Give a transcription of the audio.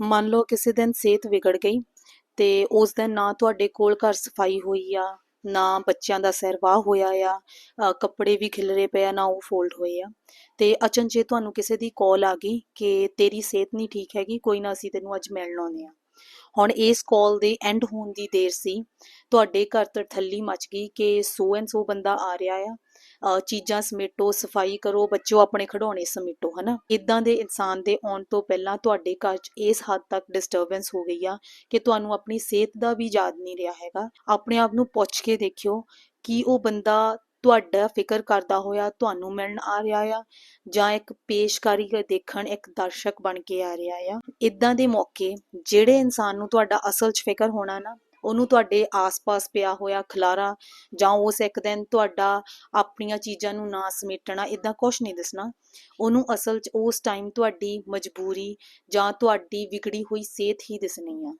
ਮੰਨ ਲਓ ਕਿਸੇ ਦਿਨ ਸਿਹਤ ਵਿਗੜ ਗਈ ਤੇ ਉਸ ਦਿਨ ਨਾ ਤੁਹਾਡੇ ਕੋਲ ਘਰ ਸਫ਼ਾਈ ਹੋਈ ਆ ਨਾ ਬੱਚਿਆਂ ਦਾ ਸਿਰ ਵਾਹ ਹੋਇਆ ਆ ਅ, ਕੱਪੜੇ ਵੀ ਖਿਲਰੇ ਪਏ ਆ ਨਾ ਉਹ ਫੋਲਡ ਹੋਏ ਆ। ਤੇ ਅਚਨਚੇਤ ਤੁਹਾਨੂੰ ਕਿਸੇ ਦੀ ਕਾਲ ਆ ਗਈ ਕਿ ਤੇਰੀ ਸਿਹਤ ਨਹੀਂ ਠੀਕ ਹੈਗੀ ਕੋਈ ਨਾ ਅਸੀਂ ਤੈਨੂੰ ਅੱਜ ਮਿਲਣ ਆਉਂਦੇ ਆ। ਹੁਣ ਇਸ ਕਾਲ ਦੇ ਐਂਡ ਹੋਣ ਦੀ ਦੇਰ ਸੀ ਤੁਹਾਡੇ ਘਰ ਤਰਥੱਲੀ ਮਚ ਗਈ ਕਿ ਸੋ ਐਂਡ ਸੋ ਬੰਦਾ ਆ ਰਿਹਾ ਆ ਚੀਜ਼ਾਂ ਸਮੇਟੋ, ਸਫ਼ਾਈ ਕਰੋ ਬੱਚੋ ਆਪਣੇ ਖਿਡੌਣੇ ਸਮੇਟੋ, ਹਨਾ? ਇਦਾਂ ਦੇ ਇਨਸਾਨ ਦੇ ਆਉਣ ਤੋਂ ਪਹਿਲਾਂ ਤੁਹਾਡੇ ਘਰ 'ਚ ਇਸ ਹੱਦ ਤੱਕ ਡਿਸਟਰਬੈਂਸ ਹੋ ਗਈ ਆ ਕਿ ਤੁਹਾਨੂੰ ਆਪਣੀ ਸਿਹਤ ਦਾ ਵੀ ਯਾਦ ਨਹੀਂ ਰਿਹਾ ਹੈਗਾ। ਆਪਣੇ ਆਪ ਨੂੰ ਪੁੱਛ ਕੇ ਦੇਖਿਓ ਕਿ ਉਹ ਬੰਦਾ ਤੁਹਾਡਾ ਫਿਕਰ ਕਰਦਾ ਹੋਇਆ, ਤੁਹਾਨੂੰ ਮਿਲਣ ਆ ਰਿਹਾ ਆ ਜਾਂ ਇੱਕ ਪੇਸ਼ਕਾਰੀ ਦੇਖਣ ਇੱਕ ਦਰਸ਼ਕ ਬਣ ਕੇ ਆ ਰਿਹਾ ਆ। ਇਦਾਂ ਦੇ ਮੌਕੇ ਜਿਹੜੇ ਇਨਸਾਨ ਨੂੰ ਤੁਹਾਡਾ ਅਸਲ 'ਚ ਫਿਕਰ ਹੋਣਾ ਨਾ ਉਹਨੂੰ ਤੁਹਾਡੇ ਆਸ-ਪਾਸ ਪਿਆ ਹੋਇਆ ਖਲਾਰਾ ਜਾਂ ਉਸ ਇੱਕ ਦਿਨ ਤੁਹਾਡਾ ਆਪਣੀਆਂ ਚੀਜ਼ਾਂ ਨੂੰ ਨਾ ਸਮੇਟਣਾ ਇਦਾਂ ਕੁਝ ਨਹੀਂ ਦਿਸਣਾ। ਉਹਨੂੰ ਅਸਲ 'ਚ ਉਸ ਟਾਈਮ ਤੁਹਾਡੀ ਮਜਬੂਰੀ ਜਾਂ ਤੁਹਾਡੀ ਵਿਗੜੀ ਹੋਈ ਸਿਹਤ ਹੀ ਦਿਸਣੀ ਆ।